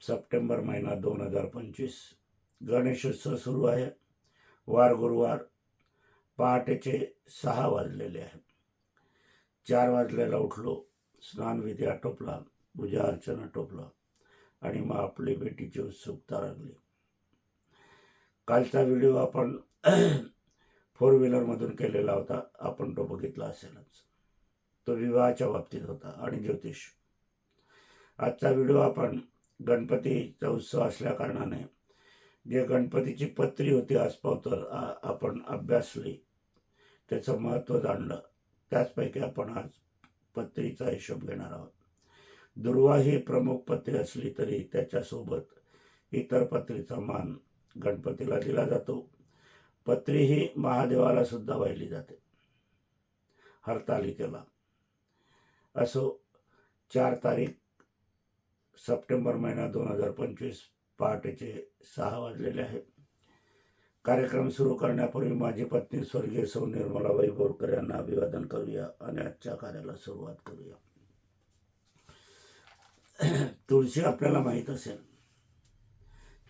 September महिना दोन हजार पंचवीस. गणेशोत्सव सुरू आहे. वार गुरुवार पहाटेचे सहा वाजलेले आहे चार वाजलेला उठलो स्नानविधी आटोपला पूजा अर्चना आटोपला आणि मग आपली भेटीची उत्सुकता लागली कालचा व्हिडिओ आपण फोर व्हीलरमधून केलेला होता. आपण तो बघितला असेलच. तो विवाहाच्या बाबतीत होता आणि ज्योतिष. आजचा व्हिडिओ आपण गणपतीचा उत्सव असल्या कारणाने. जे गणपतीची पत्री होती आसपावतर आपण अभ्यासली. त्याचं महत्त्व जाणलं. त्याचपैकी आपण आज पत्रीचा हिशोब घेणार आहोत. दुर्वा ही प्रमुख पत्री असली तरी त्याच्यासोबत इतर पत्रीचा मान गणपतीला दिला जातो. पत्री ही महादेवाला सुद्धा वाहिली जाते. हरतालिकेला. असो चार तारीख सप्टेंबर महिना दोन हजार पंचवीस पहाटेचे सहा वाजलेले आहेत. कार्यक्रम सुरू करण्यापूर्वी माझी पत्नी स्वर्गीय सौ निर्मलाबाई बोरकर यांना अभिवादन करूया आणि आजच्या कार्याला सुरुवात करूया. तुळशी आपल्याला माहीत असेल.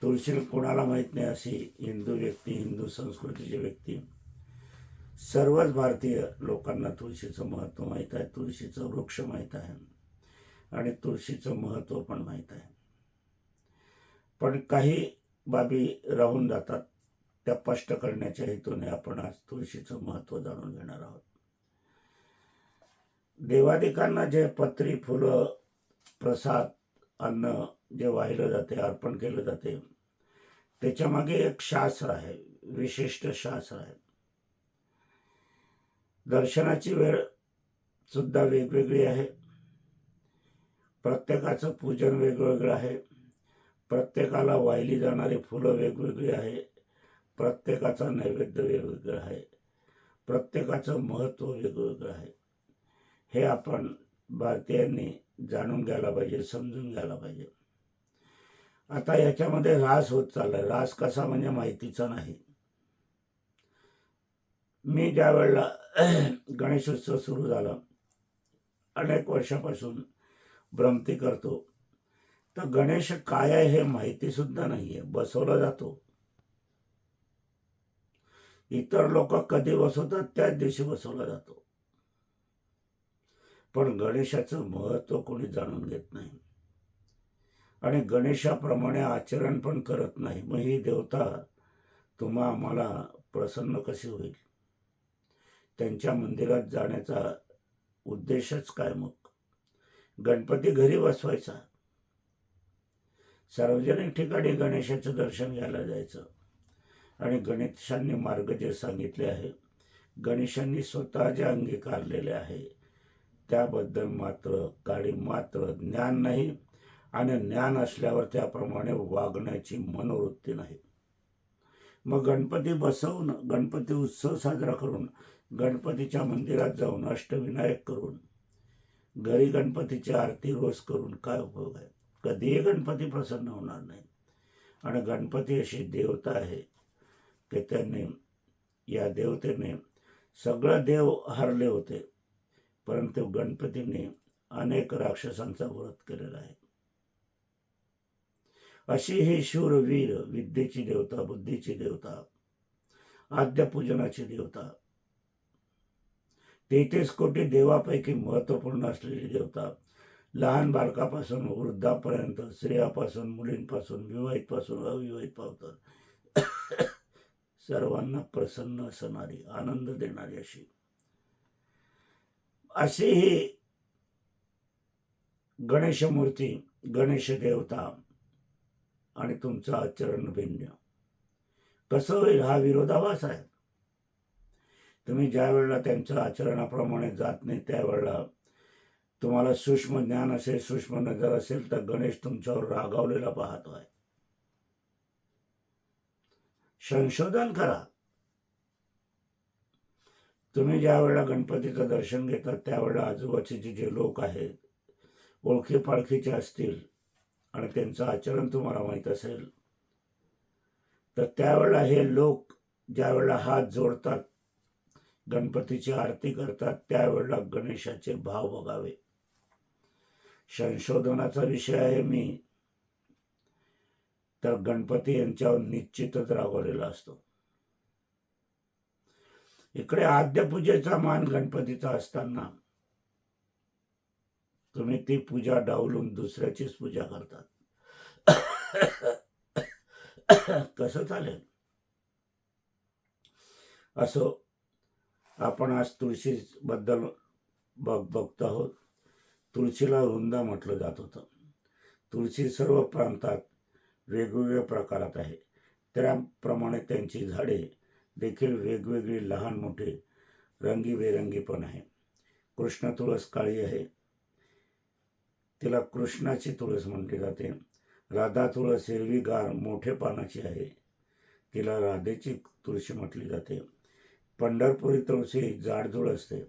तुळशी कोणाला माहीत नाही अशी हिंदू व्यक्ती हिंदू संस्कृतीची व्यक्ती. सर्वच भारतीय लोकांना तुळशीचं महत्त्व माहीत आहे तुळशीचं वृक्ष माहीत आहे. आणि तुळशीचं महत्त्व पण माहीत आहे. पण काही बाबी राहून जातात त्या स्पष्ट करण्याच्या हेतूने आपण आज तुळशीचं महत्त्व जाणून घेणार आहोत. देवादिकांना जे पत्री फुलं प्रसाद अन्न जे वाहिलं जाते अर्पण केलं जाते त्याच्यामागे एक शास्त्र आहे विशिष्ट शास्त्र आहे. दर्शनाची वेळ सुद्धा वेगवेगळी आहे. प्रत्येकाचं पूजन वेगवेगळं आहे. प्रत्येकाला वाहिली जाणारी फुलं वेगवेगळी आहे. प्रत्येकाचा नैवेद्य वेगवेगळं आहे. प्रत्येकाचं महत्त्व वेगवेगळं आहे. हे आपण भारतीयांनी जाणून घ्यायला पाहिजे समजून घ्यायला पाहिजे. आता याच्यामध्ये रास होत चालला रास कसा म्हणजे माहितीचा नाही. मी ज्या वेळेला गणेशोत्सव सुरू झाला अनेक वर्षापासून भ्रमती करतो. तर गणेश काय आहे हे माहिती सुद्धा नाहीये. बसवला जातो. इतर लोक कधी बसवतात त्याच दिवशी बसवला जातो. पण गणेशाचं महत्त्व कोणी जाणून घेत नाही. आणि गणेशाप्रमाणे आचरण पण करत नाही. मग ही देवता तुम्हा आम्हाला प्रसन्न कशी होईल? त्यांच्या मंदिरात जाण्याचा उद्देशच काय मग? गणपती घरी बसवायचा. सार्वजनिक ठिकाणी गणेशाचं दर्शन घ्यायला जायचं. आणि गणेशांनी मार्ग जे सांगितले आहे गणेशांनी स्वतः जे अंगीकारलेले आहे त्याबद्दल मात्र काळी मात्र ज्ञान नाही आणि ज्ञान असल्यावर त्याप्रमाणे वागण्याची मनोवृत्ती नाही. मग गणपती बसवून गणपती उत्सव साजरा करून गणपतीच्या मंदिरात जाऊन अष्टविनायक करून घरी गणपतीची आरती रोज करून काय उपयोग आहे? कधीही गणपती प्रसन्न होणार नाही. आणि गणपती अशी देवता आहे की त्यांनी या देवतेने सगळं देव हरले होते परंतु गणपतीने अनेक राक्षसांचा व्रत केलेला आहे. अशी ही शूरवीर विद्येची देवता बुद्धीची देवता आद्यपूजनाची देवता तेहतीस कोटी देवापैकी महत्त्वपूर्ण असलेली देवता लहान बालकापासून वृद्धापर्यंत स्त्रियापासून मुलींपासून विवाहितपासून अविवाहित पावतात. सर्वांना प्रसन्न असणारी आनंद देणारी अशी. अशी ही गणेशमूर्ती गणेश देवता आणि तुमचं आचरण भिन्न. कसं होईल हा विरोधाभास आहे? तुम्ही ज्या वेळेला त्यांच्या आचरणाप्रमाणे जात नाही त्यावेळेला तुम्हाला सूक्ष्म ज्ञान असेल सूक्ष्म नजर असेल तर गणेश तुमच्यावर रागावलेला पाहतो आहे. संशोधन करा. तुम्ही ज्या वेळेला गणपतीचं दर्शन घेतात त्यावेळेला आजूबाजूचे जे लोक आहेत ओळखी पाळखीचे असतील आणि त्यांचं आचरण तुम्हाला माहीत असेल तर त्यावेळेला हे लोक ज्यावेळेला हात जोडतात गणपतीची आरती करतात त्यावेळेला गणेशाचे भाव बघावे. संशोधनाचा विषय आहे मी. तर गणपती यांच्यावर निश्चितच रागवलेला असतो. इकडे आद्यपूजेचा मान गणपतीचा असताना तुम्ही ती पूजा डावलून दुसऱ्याचीच पूजा करतात. कसं चालेल? असो आपण आज तुळशीबद्दल बघ बघतो आहोत. तुळशीला वृंदा म्हटलं जात होतं. तुळशी सर्व प्रांतात वेगवेगळ्या प्रकारात आहे. त्याप्रमाणे त्यांची झाडे देखील वेगवेगळी लहान मोठे रंगीबेरंगी पण आहे. कृष्ण तुळस काळी आहे. तिला कृष्णाची तुळस म्हटली जाते. राधा तुळस हिरवीगार मोठे पानाची आहे. तिला राधेची तुळशी म्हटली जाते. पंढरपुरी तुळशी जाडजूड असते.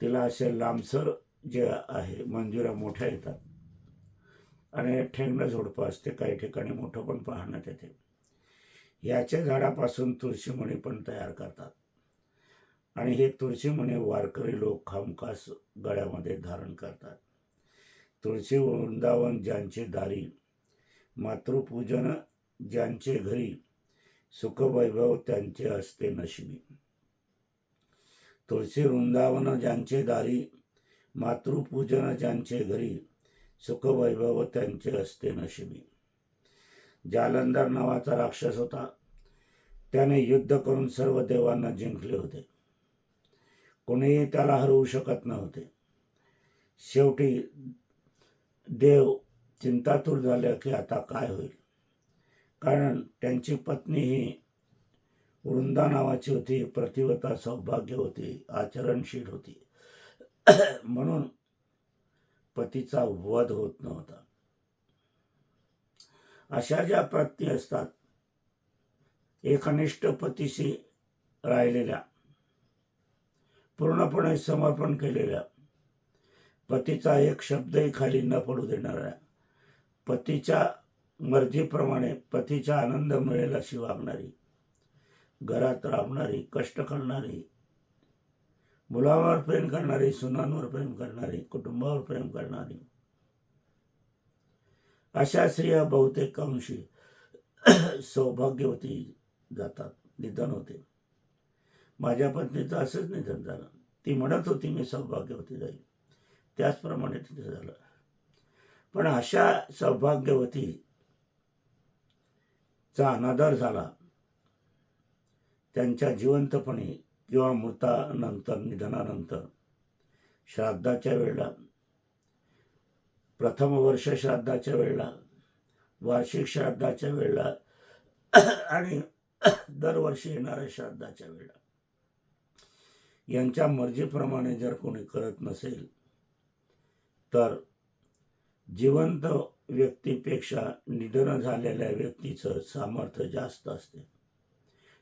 तिला असे लांबसर जे आहे मंजुऱ्या मोठ्या येतात. आणि ठेंगणं झोडपं असते काही ठिकाणी मोठं पण पाहण्यात येते. याच्या झाडापासून तुळशीमणी पण तयार करतात. आणि हे तुळशीमणी वारकरी लोक खामखास गळ्यामध्ये धारण करतात. तुळशी वृंदावन ज्यांचे दारी मातृपूजन ज्यांचे घरी सुखवैभव त्यांचे असते नशिबी तुळशी वृंदावन ज्यांचे दारी मातृपूजन ज्यांचे घरी सुखवैभव त्यांचे असते नशिबी जालंधर नावाचा राक्षस होता. त्याने युद्ध करून सर्व देवांना जिंकले होते. कोणीही त्याला हरवू शकत नव्हते. शेवटी देव चिंतातूर झाले की आता काय होईल? कारण त्यांची पत्नी ही वृंदा नावाची होती प्रतिवता सौभाग्य होती आचरणशील होती. म्हणून पतीचा वध होत नव्हता. अशा ज्या पत्नी असतात एकनिष्ठ पतीशी राहिलेल्या पूर्णपणे समर्पण केलेल्या पतीचा एक शब्दही खाली न पडू देणाऱ्या पतीच्या मर्जीप्रमाणे पतीचा आनंद मिळेल अशी वागणारी घरात राबणारी कष्ट करणारी मुलावर प्रेम करणारी सुनांवर प्रेम करणारी कुटुंबावर प्रेम करणारी. अशा स्त्रिया बहुतेक अंशी सौभाग्यवती जातात निधन होते. माझ्या पत्नीचं असंच निधन झालं. ती म्हणत होती मी सौभाग्यवती जाईल त्याचप्रमाणे तिथे झालं. पण अशा सौभाग्यवती चा अनादर झाला. त्यांच्या जिवंतपणी किंवा मृतानंतर निधनानंतर श्राद्धाच्या वेळेला प्रथम वर्ष श्राद्धाच्या वेळेला वार्षिक श्राद्धाच्या वेळेला आणि दरवर्षी येणाऱ्या श्राद्धाच्या वेळेला. यांच्या मर्जीप्रमाणे जर कोणी करत नसेल तर जिवंत व्यक्तीपेक्षा निधन झालेल्या व्यक्तीचं सामर्थ्य जास्त असते.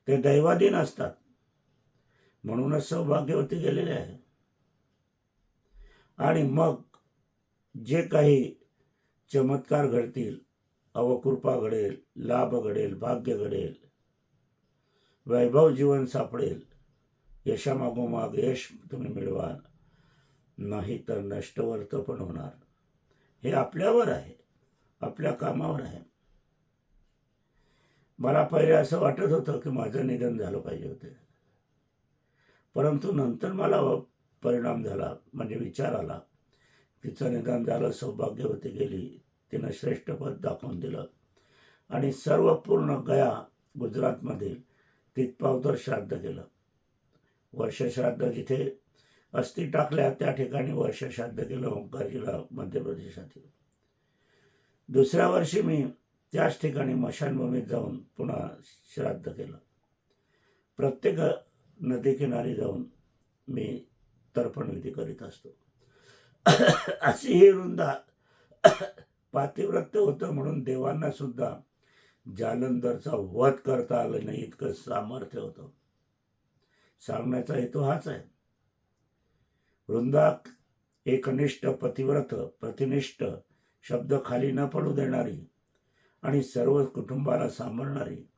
ते दैवाधीन असतात. म्हणूनच सौभाग्यवती गेलेले आहे. आणि मग जे काही चमत्कार घडतील अवकृपा घडेल लाभ घडेल भाग्य घडेल वैभव जीवन सापडेल यशामागोमाग यश तुम्ही मिळवाल नाही तर नष्टवर्त पण होणार. हे आपल्यावर आहे आपल्या कामावर आहे. मला पहिले असं वाटत होतं की माझं निधन झालं पाहिजे होते. परंतु नंतर मला परिणाम झाला म्हणजे विचार आला तिचं निधन झालं सौभाग्यवती गेली तिनं श्रेष्ठ पद दाखवून दिलं. आणि सर्व पूर्ण गया गुजरातमधील तिथपावतर श्राद्ध केलं. वर्षश्राद्ध जिथे अस्थि टाकल्या त्या ठिकाणी वर्ष श्राद्ध केलं ओंकारजीला मध्य प्रदेशातील दुसऱ्या वर्षी मी त्याच ठिकाणी मशानभूमीत जाऊन पुन्हा श्राद्ध केलं. प्रत्येक नदीकिनारी जाऊन मी तर्पणविधी करीत असतो. अशी ही वृंदा पातिव्रत्य होतं म्हणून देवांना सुद्धा जालंधरचा वध करता आलं नाही इतकं सामर्थ्य होतं. सांगण्याचा हेतू हाच आहे. वृंदाक एकनिष्ठ पतिव्रत प्रतिनिष्ठ शब्द खाली न पडू देणारी आणि सर्व कुटुंबाला सांभाळणारी.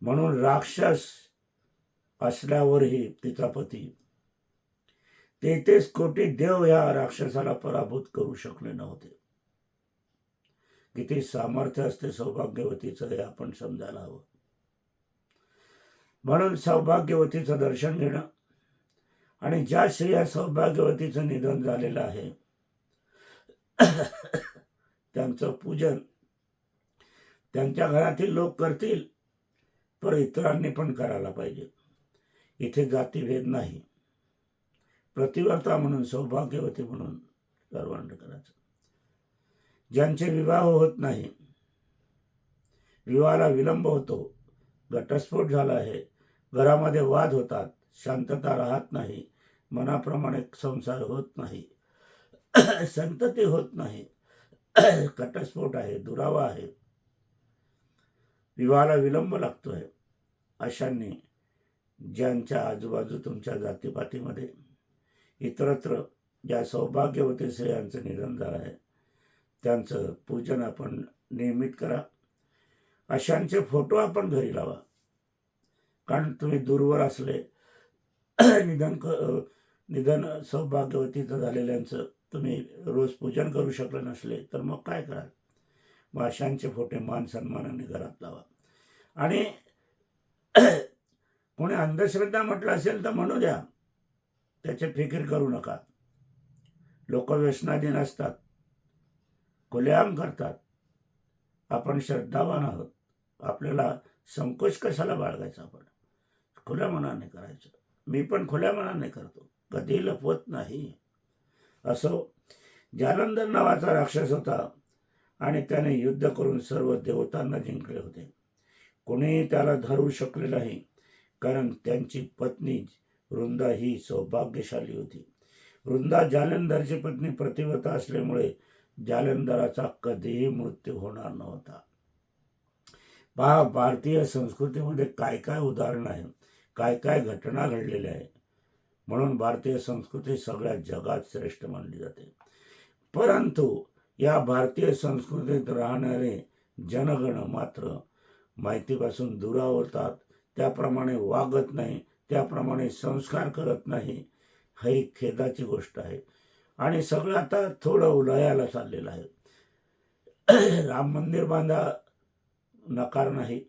म्हणून राक्षस असल्यावरही तिचा पती. तेहतीस कोटी देव या राक्षसाला पराभूत करू शकले नव्हते. किती सामर्थ्य असते सौभाग्यवतीचं हे आपण समजायला हवं. म्हणून सौभाग्यवतीचं दर्शन घेणं आणि ज्या स्त्रिया सौभाग्यवतीचं निधन झालेलं आहे त्यांचं पूजन त्यांच्या घरातील लोक करतील पर इतरांनी पण करायला पाहिजे. इथे जातीभेद नाही. प्रतिवर्ता म्हणून सौभाग्यवती म्हणून सर्वांना करायचं. ज्यांचे विवाह होत नाही विवाहाला विलंब होतो घटस्फोट झाला आहे घरामध्ये वाद होतात शांतता राहत नाही मनाप्रमाणे संसार होत नाही. संतती होत नाही. कटस्फोट आहे दुरावा आहे. विवाहाला विलंब लागतो आहे अशांनी ज्यांच्या आजूबाजू तुमच्या जातीपातीमध्ये इतरत्र ज्या सौभाग्यवती स्त्रियांचं निधन झालं आहे त्यांचं पूजन आपण नियमित करा. अशांचे फोटो आपण घरी लावा. कारण तुम्ही दूरवर असले निधन क निधन सौभाग्यवतीचं झालेल्यांचं तुम्ही रोज पूजन करू शकले नसले तर मग काय कराल? मग अशांचे फोटे मान सन्मानाने घरात लावा. आणि कोणी अंधश्रद्धा म्हटलं असेल तर म्हणू द्या. त्याचे फिकीर करू नका. लोक व्यसनाधीन असतात. खुलेआम करतात. आपण श्रद्धावान आहोत. आपल्याला संकोच कशाला बाळगायचा आपण? खुल्या मनाने करायचं. मी पण खुल्या मनाने करतो. कधी लपवत नाही. असो जालंधर नावाचा राक्षस होता आणि त्याने युद्ध करून सर्व देवतांना जिंकले होते. कोणीही त्याला धरू शकले नाही कारण त्यांची पत्नी वृंदा ही सौभाग्यशाली होती. वृंदा जालंधरची पत्नी प्रतिव्रता असल्यामुळे जालंधराचा कधीही मृत्यू होणार नव्हता. पहा भारतीय संस्कृतीमध्ये काय काय उदाहरण आहे काय काय घटना घडलेल्या आहे म्हणून भारतीय संस्कृती सगळ्या जगात श्रेष्ठ मानली जाते. परंतु या भारतीय संस्कृतीत राहणारे जनगण मात्र माहितीपासून दुरावतात. त्याप्रमाणे वागत नाही त्याप्रमाणे संस्कार करत नाही ही खेदाची गोष्ट आहे. आणि सगळं आता थोडं उलयाला चाललेलं आहे. राम मंदिर बांधा नकार नाही.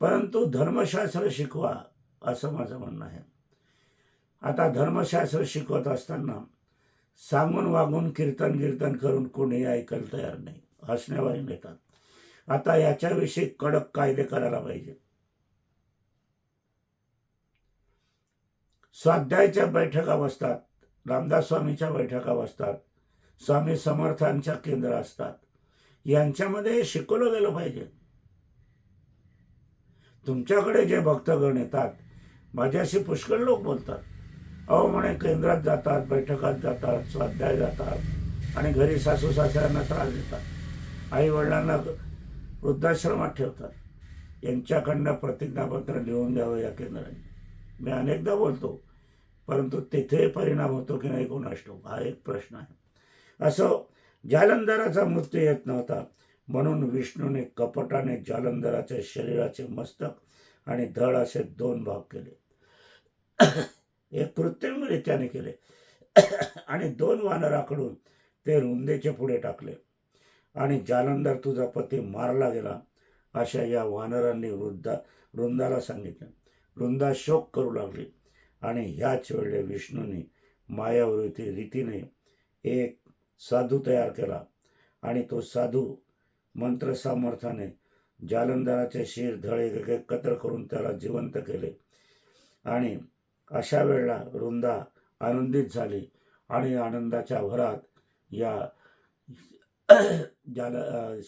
परंतु धर्मशास्त्र शिकवा असं माझं म्हणणं आहे. आता धर्मशास्त्र शिकवत असताना सांगून वागून कीर्तन कीर्तन करून कोणी ऐकायला तयार नाही. हसण्यावारी नेतात. आता याच्याविषयी कडक कायदे करायला पाहिजे. स्वाध्यायच्या बैठका बसतात. रामदास स्वामीच्या बैठका बसतात. स्वामी समर्थांच्या केंद्र असतात. यांच्यामध्ये शिकवलं गेलं पाहिजे. तुमच्याकडे जे भक्तगण येतात माझ्याशी पुष्कळ लोक बोलतात. अहो म्हणे केंद्रात जातात बैठकात जातात स्वाध्याय जातात आणि घरी सासू सासऱ्यांना त्रास देतात. आई वडिलांना वृद्धाश्रमात ठेवतात. यांच्याकडनं प्रतिज्ञापत्र लिहून द्यावं या केंद्राने. मी अनेकदा बोलतो परंतु तिथे परिणाम होतो की नाही कोणास ठाऊक हा एक प्रश्न आहे. असं जालंधराचा मृत्यू येत नव्हता म्हणून विष्णूने कपटाने जालंधराचे शरीराचे मस्तक आणि धड असे दोन भाग केले. एक कृत्रिमरित्याने केले. आणि दोन वानराकडून ते रुंदेचे पुढे टाकले. आणि जालंधर तुझा पती मारला गेला अशा या वानरांनी वृद्धा वृंदाला सांगितलं. वृंदा शोक करू लागली आणि ह्याच वेळेला विष्णूने मायावृत्ती रीतीने एक साधू तयार केला. आणि तो साधू मंत्र सामर्थ्याने जालंधराचे शिर धळे एकत्र करून त्याला जिवंत केले. आणि अशा वेळेला वृंदा आनंदित झाली आणि आनंदाच्या भरात या ज्याला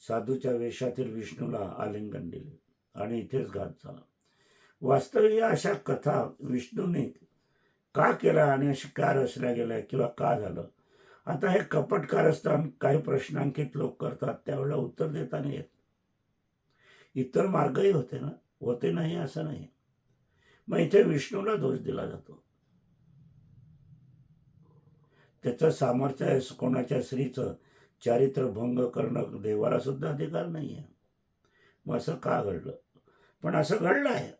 साधूच्या वेशातील विष्णूला आलिंगन दिले आणि इथेच घात झाला. वास्तविक या अशा कथा विष्णूने का केला आणि अशी का रचल्या गेल्या किंवा का झालं? आता हे कपट कारस्थान काही प्रश्नांकित लोक करतात त्यावेळेला उत्तर देताना येत. इतर मार्गही होते ना? होते नाही असं नाही. मग इथे विष्णूला दोष दिला जातो. त्याचं सामर्थ्य आहे कोणाच्या स्त्रीचं चारित्र भंग करणं देवाला सुद्धा अधिकार नाही आहे मग असं का घडलं? पण असं घडलं आहे.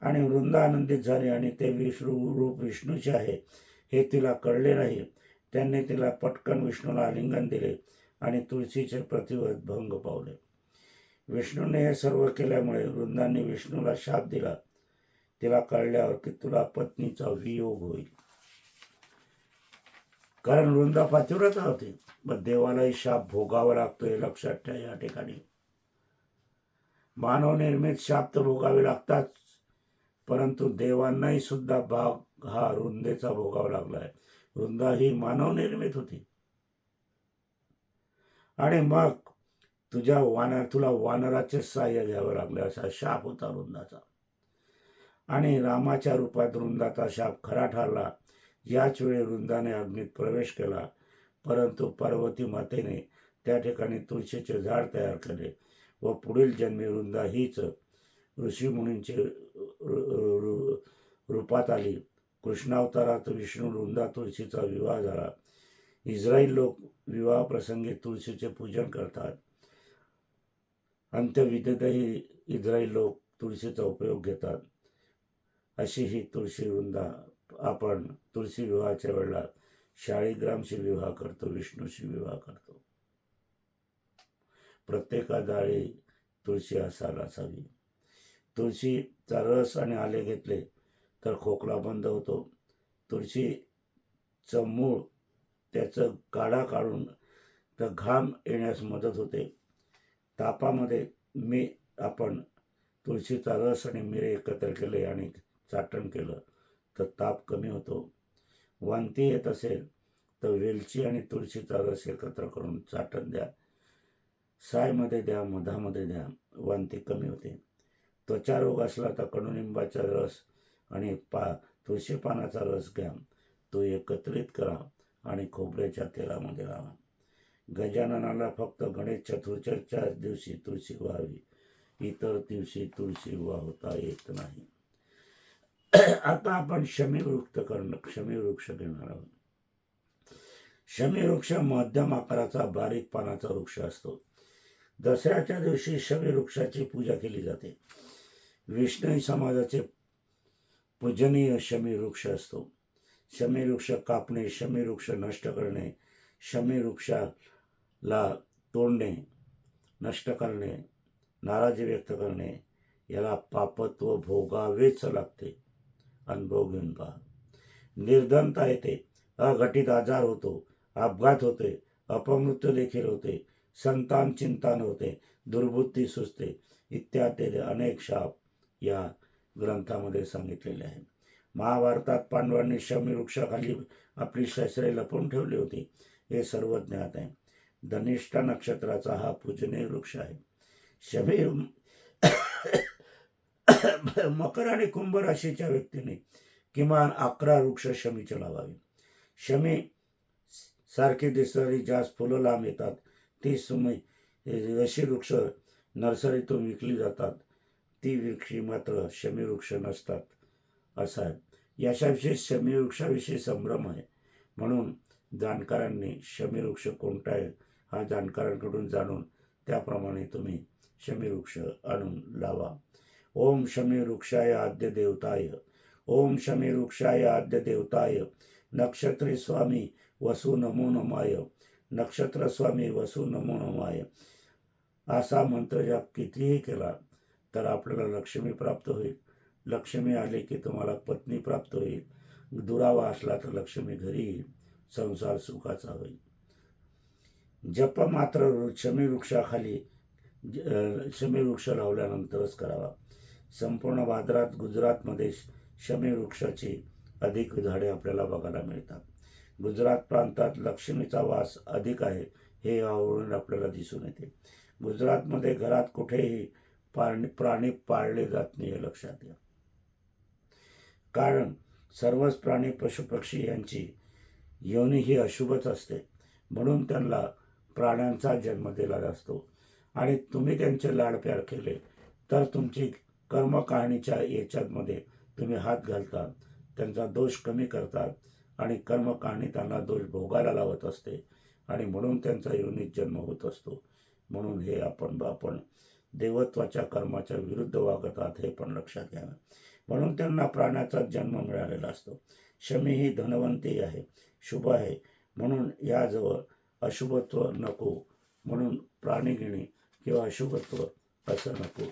आणि वृंदा आनंदित झाली आणि ते विष्णू रूप विष्णूचे आहे हे तिला कळले नाही. त्यांनी तिला पटकन विष्णूला आलिंगन दिले आणि तुळशीचे प्रतिवत भंग पावले. विष्णूने हे सर्व केल्यामुळे वृंदांनी विष्णूला शाप दिला. तिला कळल्यावर की तुला पत्नीचा वियोग होईल. कारण वृंदा पातिव्रता होती. मग देवालाही शाप भोगावा लागतो हे लक्षात ठेवा या ठिकाणी. मानवनिर्मित शाप तर भोगावे लागतात परंतु देवांनाही सुद्धा भाग हा वृंदेचा भोगावा लागला आहे वृंदा ही मानवनिर्मित होती. आणि मग तुझ्या वानर तुला वानराचे सहाय्य घ्यावं लागलं असा शाप होता वृंदाचा. आणि रामाच्या रूपात वृंदाचा शाप खरा ठरला. याच वेळी वृंदाने अग्नीत प्रवेश केला. परंतु पार्वती मातेने त्या ठिकाणी तुळशीचे झाड तयार केले व पुढील जन्मी वृंदा हीच ऋषीमुनींचे रूपात आली. कृष्णावतारात विष्णू वृंदा तुळशीचा विवाह झाला. इस्रायल लोक विवाहप्रसंगी तुळशीचे पूजन करतात. अंत्यविधेतही इस्रायल लोक तुळशीचा उपयोग घेतात. अशी ही तुळशी वृंदा आपण तुळशी विवाहाच्या वेळेला शाळीग्रामशी विवाह करतो विष्णूशी विवाह करतो. प्रत्येका जाळी तुळशी असायला असावी तुळशीचा रस आणि आले घेतले तर खोकला बंद होतो. तुळशीचं मूळ त्याचं काढा काढून तर घाम येण्यास मदत होते. तापामध्ये मी आपण तुळशीचा रस आणि मिरे एकत्र केले आणि चाटण केलं तर ताप कमी होतो. वांती येत असेल तर वेलची आणि तुळशीचा रस एकत्र करून चाटण द्या. सायमध्ये द्या मधामध्ये द्या वांती कमी होते. त्वचा रोग असला तर कडुनिंबाचा रस आणि पा तुळशी पानाचा रस घ्या. तो एकत्रित करा आणि खोबऱ्याच्या तेलामध्ये लावा. गजाननाला फक्त गणेश चतुर्थीच्याच दिवशी तुळशी व्हावी. इतर दिवशी तुळशी वाहता येत नाही. आता आपण शमी वृक्ष करणं शमी वृक्ष घेणार आहोत. शमी वृक्ष मध्यम आकाराचा बारीक पानाचा वृक्ष असतो. दसऱ्याच्या दिवशी शमी वृक्षाची पूजा केली जाते. विष्णू समाजाचे पूजनीय शमी वृक्ष असतो. शमी वृक्ष कापणे शमी वृक्ष नष्ट करणे शमी वृक्षाला तोडणे नष्ट करणे नाराजी व्यक्त करणे याला पापत्व भोगावेच लागते. अनुभव घेऊन पहा. निर्धनता येते. अघटित आजार होतो. अपघात होते. अपमृत्यू देखील होते. संतान चिंतान होते. दुर्बुद्धी सुचते. इत्यादी अनेक शाप या ग्रंथामध्ये सांगितलेले आहे. महाभारतात पांडवांनी शमी वृक्षाखाली आपली शस्त्रे लपवून ठेवली होती. हे सर्व ज्ञात आहे. धनिष्ठा नक्षत्राचा हा पूजनीय वृक्ष आहे. शमी मकर आणि कुंभ राशीच्या व्यक्तीने किमान अकरा वृक्ष शमीचे लावावे. शमी सारखी दिसणारी जास्त फुलं लांब येतात ती सुमय अशी वृक्ष नर्सरीतून विकली जातात. ती वृक्षी मात्र शमी वृक्ष नसतात असं आहे. याच्याविषयी शमी वृक्षाविषयी संभ्रम आहे. म्हणून जाणकारांनी शमी वृक्ष कोणता आहे हा जाणकारांकडून जाणून त्याप्रमाणे तुम्ही शमी वृक्ष आणून लावा. ओम शमी वृक्षाय आद्य देवताय. ओम शमी वृक्षाय आद्य देवताय. नक्षत्री स्वामी वसु नमो नमाय. नक्षत्र स्वामी वसु नमो नमाय. असा मंत्र जप कितीही केला तर आपल्याला लक्ष्मी प्राप्त होईल. लक्ष्मी आली की तुम्हाला पत्नी प्राप्त होईल. दुरावा असला तर लक्ष्मी घरी येईल. संसार सुखाचा होईल. जप मात्र शमी वृक्षाखाली ज- शमी वृक्ष लावल्यानंतरच करावा. संपूर्ण वादरात गुजरातमध्ये शमी वृक्षाची अधिक झाडे आपल्याला बघायला मिळतात. गुजरात प्रांतात लक्ष्मीचा वास अधिक आहे हे आवडून आपल्याला दिसून येते. गुजरातमध्ये घरात कुठेही पाणी प्राणी पाळले जात नाही हे लक्षात घ्या. कारण सर्वच प्राणी पशुपक्षी यांची योनी ही अशुभच असते. म्हणून त्यांना प्राण्यांचा जन्म दिला असतो आणि तुम्ही त्यांचे लाडप्यार केले तर तुमची कर्मकारणीच्या याच्यामध्ये तुम्ही हात घालता त्यांचा दोष कमी करतात आणि कर्मकहाणी त्यांना दोष भोगायला लावत असते आणि म्हणून त्यांचा योनित जन्म होत असतो. म्हणून हे आपण आपण देवत्वाच्या कर्माच्या विरुद्ध वागत आहात हे पण लक्षात घ्यावं म्हणून त्यांना प्राण्याचा जन्म मिळालेला असतो. शमी ही धनवंती आहे शुभ आहे. म्हणून याजवळ अशुभत्व नको. म्हणून प्राणी घेणे किंवा अशुभत्व असं नको.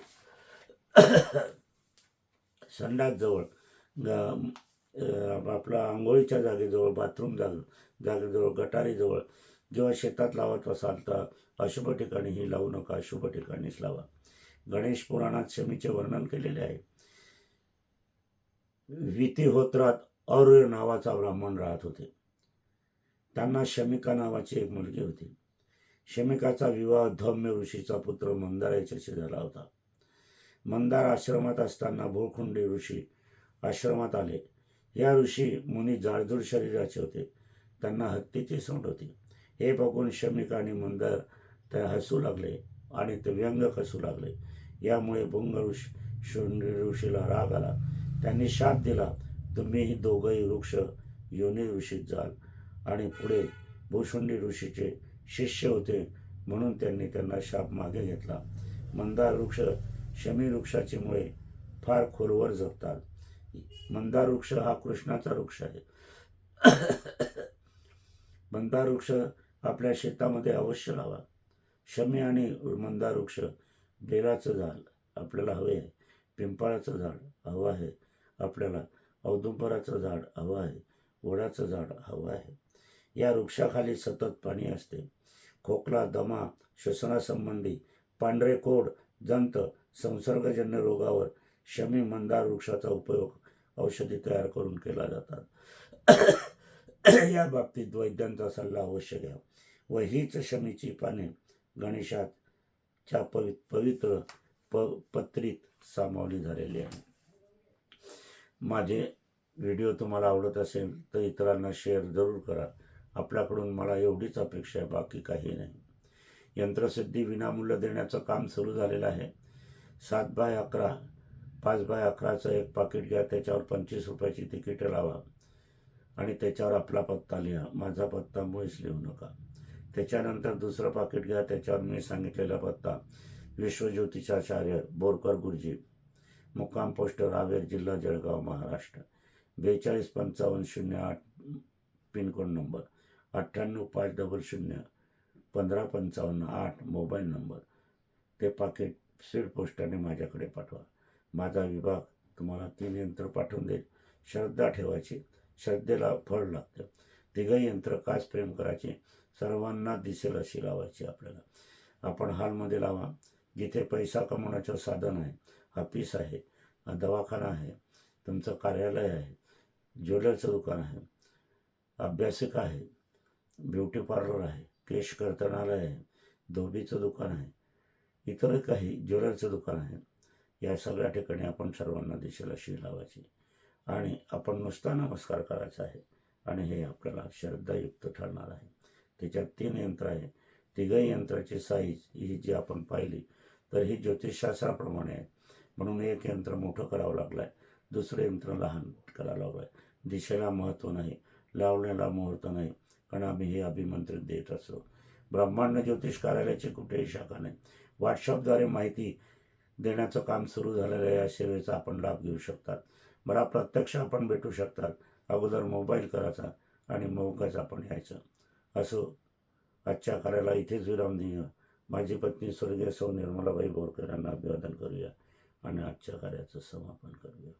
संडासजवळ ग- आपला आंघोळीच्या जागेजवळ बाथरूम जाग जागेजवळ गटारीजवळ जेव्हा शेतात लावत असाल तर अशुभ ठिकाणी ही लावू नका शुभ ठिकाणीच लावा. गणेश पुराणात शमीचे वर्णन केलेले आहे. वितिहोत्रात और्य नावाचा ब्राह्मण राहत होते. त्यांना शमिका नावाची एक मुलगी होती. शमिकाचा विवाह धम्य ऋषीचा पुत्र मंदार याच्याशी झाला होता. मंदार आश्रमात असताना भूखुंडी ऋषी आश्रमात आले. या ऋषी मुनी जाळजूळ शरीराचे होते. त्यांना हत्तीची सोंड होती. हे बघून शमिक आणि मंदार ते हसू लागले आणि ते व्यंग कसू लागले. यामुळे भुंग ऋषी शुंडी ऋषीला राग आला. त्यांनी शाप दिला. तुम्हीही दोघंही वृक्ष योनी ऋषीत जाल. आणि पुढे भूषुंडी ऋषीचे शिष्य होते म्हणून त्यांनी त्यांना शाप मागे घेतला. मंदार वृक्ष शमी वृक्षाची मुळे फार खोलवर जगतात. मंदार वृक्ष हा कृष्णाचा वृक्ष आहे. मंदार वृक्ष आपल्या शेतामध्ये अवश्य लावा. शमी आणि मंदार वृक्ष बेलाचं झाड आपल्याला हवे आहे. पिंपळाचं झाड हवं आहे. आपल्याला औदुंबराचं झाड हवं आहे. वडाचं झाड हवं आहे. या वृक्षाखाली सतत पाणी असते. खोकला दमा श्वसनासंबंधी पांढरे कोड जंत संसर्गजन्य रोगावर शमी मंदार वृक्षाचा उपयोग औषधी तयार करून केला जातात. या बाबतीत वैद्यांचा सल्ला अवश्य घ्या व हीच शमीची पाने गणेशाच्या पवि पवित्र प पत्रीत सामावली झालेली आहे. माझे व्हिडिओ तुम्हाला आवडत असेल तर इतरांना शेअर जरूर करा. आपल्याकडून मला एवढीच अपेक्षा आहे बाकी काही नाही. यंत्रसिद्धी विनामूल्य देण्याचं काम सुरू झालेलं आहे. सात बाय अकरा पाच बाय अकराचं एक पाकिट घ्या त्याच्यावर पंचवीस रुपयाची तिकीटं लावा. आणि त्याच्यावर आपला पत्ता लिहा माझा पत्ता मुळीच लिहू नका. त्याच्यानंतर दुसरं पाकिट घ्या त्याच्यावर मी सांगितलेला पत्ता विश्वज्योतिषाचार्य बोरकर गुरुजी मुक्काम पोस्ट रावेर जिल्हा जळगाव महाराष्ट्र. बेचाळीस पंचावन्न शून्य आठ पिनकोड नंबर अठ्ठ्याण्णव पाच डबल शून्य पंधरा पंचावन्न आठ मोबाईल नंबर. ते पाकिट सेल पोस्टाने माझ्याकडे पाठवा. माझा विभाग तुम्हाला तीन यंत्र पाठवून देईल. श्रद्धा ठेवायची. श्रद्धेला फळ लागतं. तिघही यंत्र काच प्रेम करायचे. सर्वांना दिसेल अशी लावायची आपल्याला. आपण हॉलमध्ये लावा. जिथे पैसा कमवण्याचं साधन आहे ऑफिस आहे दवाखाना आहे तुमचं कार्यालय आहे ज्वेलरचं दुकान आहे अभ्यासिका आहे ब्युटी पार्लर आहे केश कर्तनालय आहे धोबीचं दुकान आहे इतर काही ज्वेलरचं दुकान आहे. या सगळ्या ठिकाणी आपण सर्वांना दिशेला शी लावायची. आणि आपण नुसता नमस्कार करायचा आहे. आणि हे आपल्याला श्रद्धायुक्त ठरणार आहे. त्याच्यात तीन यंत्र आहे. तिघही यंत्राची साईज ही जी आपण पाहिली तर ही ज्योतिषशास्त्राप्रमाणे आहे. म्हणून एक यंत्र मोठं करावं लागलं आहे दुसरं यंत्र लहान करावं लागलं आहे दिशेला महत्त्व नाही. लावण्याला मुहूर्त नाही. कारण आम्ही हे अभिमंत्रित देत असतो. ब्रह्मांड ज्योतिष कार्यालयाची कुठेही शाखा नाही. व्हॉट्सअपद्वारे माहिती देण्याचं काम सुरू झालेलं आहे या सेवेचा आपण लाभ घेऊ शकतात. मला प्रत्यक्ष आपण भेटू शकतात. अगोदर मोबाईल करायचा आणि मौकाच आपण यायचं. असो आजच्या कार्याला इथेच विराम देऊया. माझी पत्नी स्वर्गीय सौ निर्मलाबाई बोरकर यांना अभिवादन करूया आणि आजच्या कार्याचं समापन करूया.